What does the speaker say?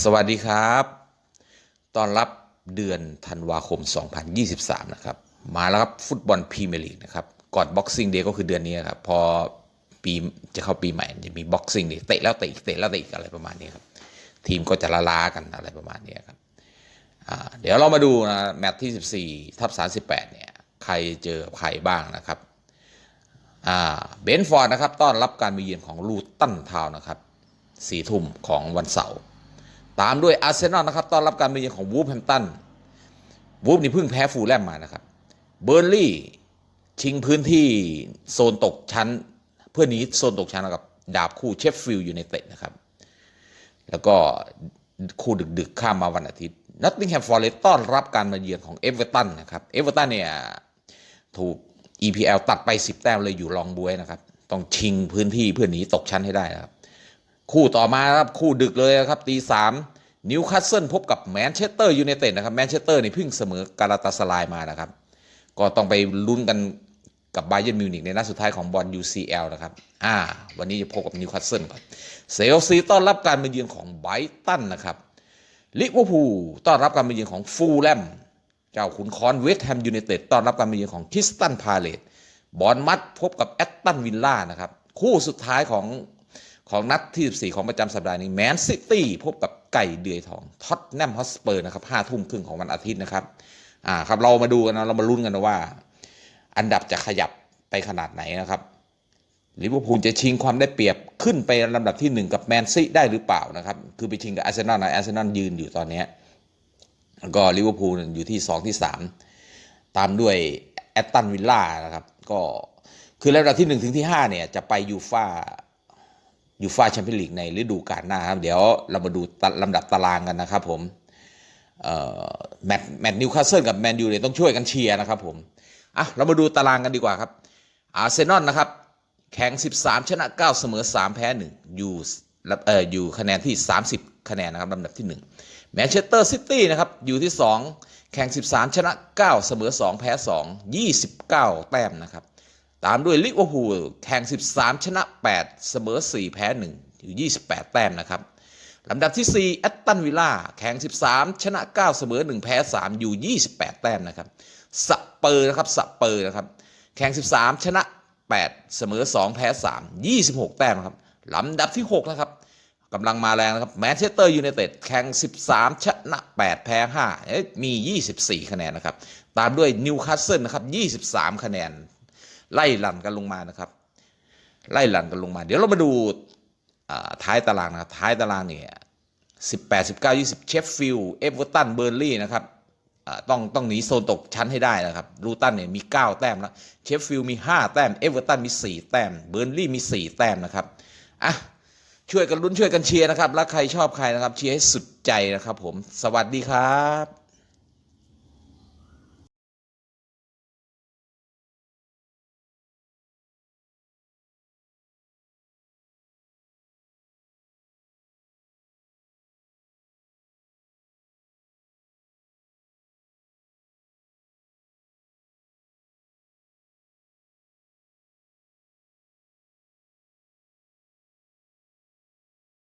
สวัสดีครับตอนรับเดือนธันวาคม 2023 นะครับ มาแล้วครับฟุตบอลพรีเมียร์ลีกนะครับ ก่อนบ็อกซิ่งเดย์ก็คือเดือนนี้ครับ พอปีจะเข้าปีใหม่จะมีบ็อกซิ่งเดย์เตะแล้วเตะอีกเตะแล้วเตะอีกอะไรประมาณนี้ครับ ทีมก็จะละลากันอะไรประมาณนี้ครับ เดี๋ยวเรามาดูนะแมตช์ที่ 14 ทับ 38 เนี่ย ใครเจอใครบ้างนะครับเบนฟอร์ดนะครับ ต้อนรับการมาเยือนของลูตันทาวน์นะครับสี่ทุ่มของวันเสาร์ ตามด้วยอาร์เซนอลนะครับต้อนรับการมาเยือนของวูฟแฮมตันวูฟนี่เพิ่งแพ้ฟูลแลมมานะครับเบอร์ลี่ชิงพื้นที่โซนตกชั้น เพื่อหนีโซนตกชั้นกับดาบคู่เชฟฟิลด์อยูไนเต็ดนะครับ แล้วก็คู่ดึกๆข้ามมาวันอาทิตย์นัตติงแฮมฟอร์เรสต้อนรับการมาเยือนของเอเวอร์ตันนะครับเอเวอร์ตันเนี่ยถูก EPL ตัดไป 10 แต้มเลยอยู่รองบวยนะครับ ต้องชิงพื้นที่เพื่อหนีตกชั้นให้ได้นะครับ คู่ต่อมาครับคู่ดึกเลยครับตีสามนิวคาสเซิลพบกับแมนเชสเตอร์ยูไนเต็ดนะครับแมนเชสเตอร์นี่เพิ่งเสมอกาลาตาสลายมานะครับ ก็ต้องไปลุ้นกันกับไบเยนมิวนิกในนัดสุดท้ายของบอล UCL นะครับอ่าวันนี้จะพบกับนิวคาสเซิลก่อนเซลซีต้อนรับการมาเยือนของไบรตันนะครับลิเวอร์พูลต้อนรับการมาเยือนของฟูลแลมเจ้าขุนคอนเวสต์แฮมยูไนเต็ดต้อนรับการมาเยือนของคิสตันพาเลตบอลมัดพบกับแอตตันวิลล่านะครับคู่สุดท้ายของ ของนัดที่ 14 ของประจำสัปดาห์นี้แมนซิตี้พบกับไก่เดือยทองท็อตแนมฮอสเปอร์นะครับห้าทุ่มครึ่งของวันอาทิตย์นะครับอ่าครับเรามาดูกันนะเรามาลุ้นกันนะว่า อันดับจะขยับไปขนาดไหนนะครับลิเวอร์พูลจะชิงความได้เปรียบขึ้นไปลำดับที่ 1 กับแมนซีได้หรือเปล่านะครับ คือไปชิงกับอาร์เซนอลนะอาร์เซนอลยืนอยู่ตอนนี้แล้วก็ลิเวอร์พูลอยู่ที่ 2 ที่ 3 ตามด้วยแอตตันวิลล่านะครับ ก็คือระดับที่ 1 ถึงที่ 5 เนี่ย จะไปยูฟา ยูฟาแชมเปี้ยนลีกในฤดูกาลหน้าครับ เดี๋ยวเรามาดูลำดับตารางกันนะครับผมแมตช์แมตช์นิวคาสเซิลกับแมนยูเนี่ยต้องช่วยกันเชียร์นะครับผมอะเรามาดูตารางกันดีกว่าครับอาร์เซนอลนะครับ แข่ง 13 ชนะ 9 เสมอ 3 แพ้ 1 อยู่เอ่ออยู่คะแนนที่ 30 คะแนนนะครับลำดับที่1แมนเชสเตอร์ซิตี้นะครับอยู่ที่ 2 แข่ง 13 ชนะ 9 เสมอ 2 แพ้ 2 29 แต้มนะครับ ตามด้วยลิเวอร์พูลแข่ง 13 ชนะ 8 เสมอ 4 แพ้ 1 อยู่ 28 แต้มนะครับลำดับที่ 4 แอตตันวิลล่าแข่ง 13 ชนะ 9 เสมอ 1 แพ้ 3 อยู่ 28 แต้มนะครับสเปอร์นะครับสเปอร์นะครับ แข่ง 13 ชนะ 8 เสมอ 2 แพ้ 3 26 แต้มครับลำดับที่ 6 นะครับกำลังมาแรงนะครับแมนเชสเตอร์ยูไนเต็ดแข่ง 13 ชนะ 8 แพ้5เอ้ยมี 24 คะแนนนะครับ ตามด้วยนิวคาสเซิลนะครับ 23 คะแนน ไล่หลั่นกันลงมานะครับ ไล่หลั่นกันลงมา เดี๋ยวเรามาดูท้ายตารางนะครับท้ายตารางเนี่ย18 19 20เก้ายี่สิบเชฟฟิลด์เอเวอร์ตันเบอร์ลี่นะครับต้องต้องหนีโซนตกชั้นให้ได้นะครับลูตันเนี่ยมี 9 แต้มแล้วเชฟฟิลด์มี 5 แต้มเอเวอร์ตันมี 4 แต้มเบอร์ลี่มี 4 แต้มนะครับอะช่วยกันลุ้นช่วยกันเชียร์นะครับ แล้วใครชอบใครนะครับเชียร์ให้สุดใจนะครับผมสวัสดีครับ